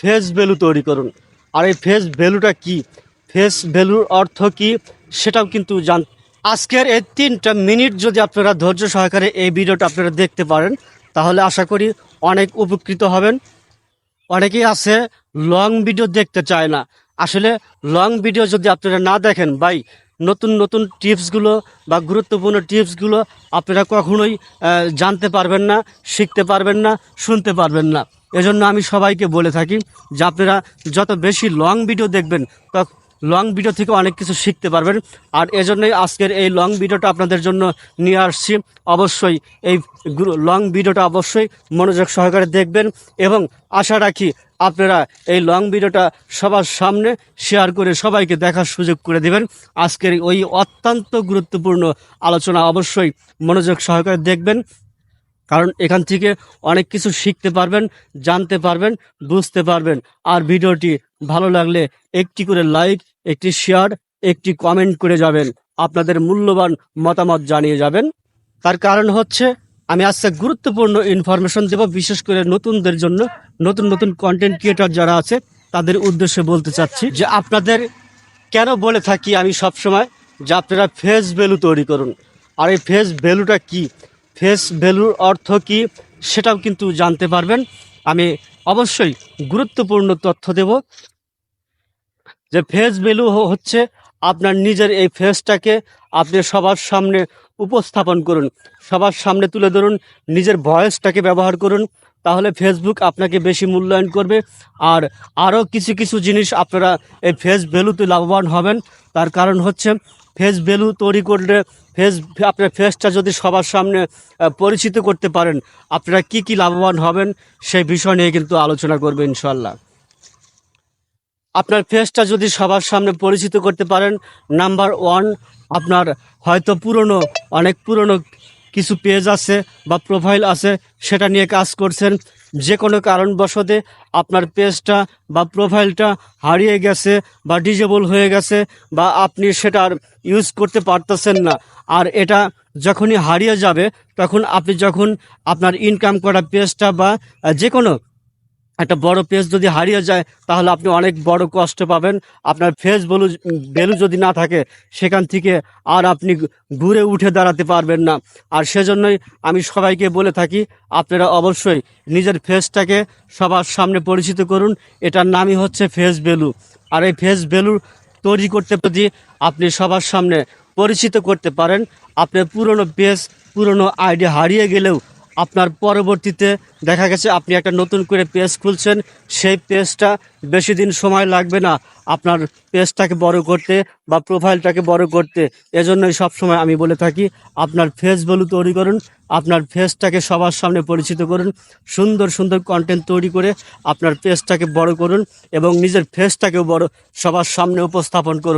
Face value তৈরি করুন। আর এই ফেস ভ্যালুটা কি? ফেস ভ্যালুর অর্থ কি? সেটাও কিন্তু জান আজকের এই তিনটা মিনিট যদি আপনারা ধৈর্য সহকারে এই ভিডিওটা আপনারা দেখতে পারেন, তাহলে আশা করি অনেক উপকৃত হবেন। অনেকেই আছে লং ভিডিও দেখতে চায় না। আসলে লং ভিডিও যদি আপনারা না দেখেন, ভাই নতুন নতুন টিপসগুলো বা গুরুত্বপূর্ণ টিপসগুলো আপনারা কখনোই জানতে পারবেন না, শিখতে পারবেন না, শুনতে পারবেন না। এজন্য আমি সবাইকে বলে থাকি যে আপনারা যত বেশি লং ভিডিও দেখবেন, তত লং ভিডিও থেকে অনেক কিছু শিখতে পারবেন। আর এজন্যই আজকের এই লং ভিডিওটা আপনাদের জন্য নিয়ে আসছি। অবশ্যই এই লং ভিডিওটা অবশ্যই মনোযোগ সহকারে দেখবেন এবং আশা রাখি আপনারা এই লং ভিডিওটা সবার সামনে শেয়ার করে সবাইকে দেখার সুযোগ করে দেবেন। আজকের ওই অত্যন্ত গুরুত্বপূর্ণ আলোচনা অবশ্যই মনোযোগ সহকারে দেখবেন। কারণ এখান থেকে অনেক কিছু শিখতে পারবেন, জানতে পারবেন, বুঝতে পারবেন। আর ভিডিওটি ভালো লাগলে একটি করে লাইক, একটি শেয়ার, একটি কমেন্ট করে যাবেন। আপনাদের মূল্যবান মতামত জানিয়ে যাবেন। তার কারণ হচ্ছে, আমি আজকে গুরুত্বপূর্ণ ইনফরমেশন দেব, বিশেষ করে নতুনদের জন্য নতুন নতুন কন্টেন্ট ক্রিয়েটর যারা আছে, তাদের উদ্দেশ্যে বলতে চাচ্ছি যে আপনাদের কেন বলে থাকি আমি সবসময় যে আপনারা ফেস ভ্যালু তৈরি করুন। আর এই ফেস ভ্যালুটা কি? ফেস ভ্যালুর অর্থ কি সেটাও কিন্তু জানতে পারবেন। আমি অবশ্যই গুরুত্বপূর্ণ তথ্য দেব যে ফেস ভ্যালু হচ্ছে আপনার নিজের এই ফেসটাকে আপনি সবার সামনে উপস্থাপন করুন। সবার সামনে তুলে ধরুন, নিজের ভয়েসটাকে ব্যবহার করুন তাহলে ফেসবুক আপনাকে বেশি মূল্যায়ন করবে। আর আরও কিছু কিছু জিনিস আপনারা এই ফেস ভ্যালুতে লাভবান হবেন। তার কারণ হচ্ছে ফেস ভ্যালু তৈরি করলে ফেস আপনার ফেসটা যদি সবার সামনে পরিচিত করতে পারেন, আপনারা কি কি লাভবান হবেন সেই বিষয় নিয়ে কিন্তু আলোচনা করবে ইনশাল্লাহ আপনার ফেসটা যদি সবার সামনে পরিচিত করতে পারেন নাম্বার ওয়ান আপনার হয়তো পুরনো, অনেক পুরনো কিছু পেজ আছে বা প্রোফাইল আছে, সেটা নিয়ে কাজ করছেন। যে কোনো কারণবশতে আপনার পেজটা বা প্রোফাইলটা হারিয়ে গেছে বা ডিজেবল হয়ে গেছে বা আপনি সেটার ইউজ করতে পারতেছেন না, আর এটা যখনই হারিয়ে যাবে, তখন আপনি যখন আপনার ইনকাম করা পেজটা বা যে কোনো একটা বড় পেজ যদি হারিয়ে যায়, তাহলে আপনি অনেক বড় কষ্ট পাবেন। আপনার ফেস ভ্যালু ভ্যালু যদি না থাকে, সেখান থেকে আর আপনি ঘুরে উঠে দাঁড়াতে পারবেন না। আর সেজন্যই আমি সবাইকে বলে থাকি, আপনারা অবশ্যই নিজের ফেসটাকে সবার সামনে পরিচিত করুন। এটার নামই হচ্ছে ফেস ভ্যালু। আর এই ফেস ভ্যালু তৈরি করতে যদি আপনি সবার সামনে পরিচিত করতে পারেন, আপনার পুরনো পেজ, পুরনো আইডি হারিয়ে গেলেও আপনার পরবর্তীতে দেখা গেছে আপনি একটা নতুন করে পেজ খুলছেন, সেই পেজটা বেশি দিন সময় লাগবে না। আপনার পেজটাকে বড় করতে বা প্রোফাইলটাকে বড় করতে, এজন্যই সবসময় আমি বলে থাকি, আপনার ফেস ভ্যালু তৈরি করুন, আপনার ফেসটাকে সবার সামনে পরিচিত করুন, সুন্দর সুন্দর কন্টেন্ট তৈরি করে আপনার পেজটাকে বড় করুন এবং নিজের ফেসটাকেও বড় সবার সামনে উপস্থাপন করুন।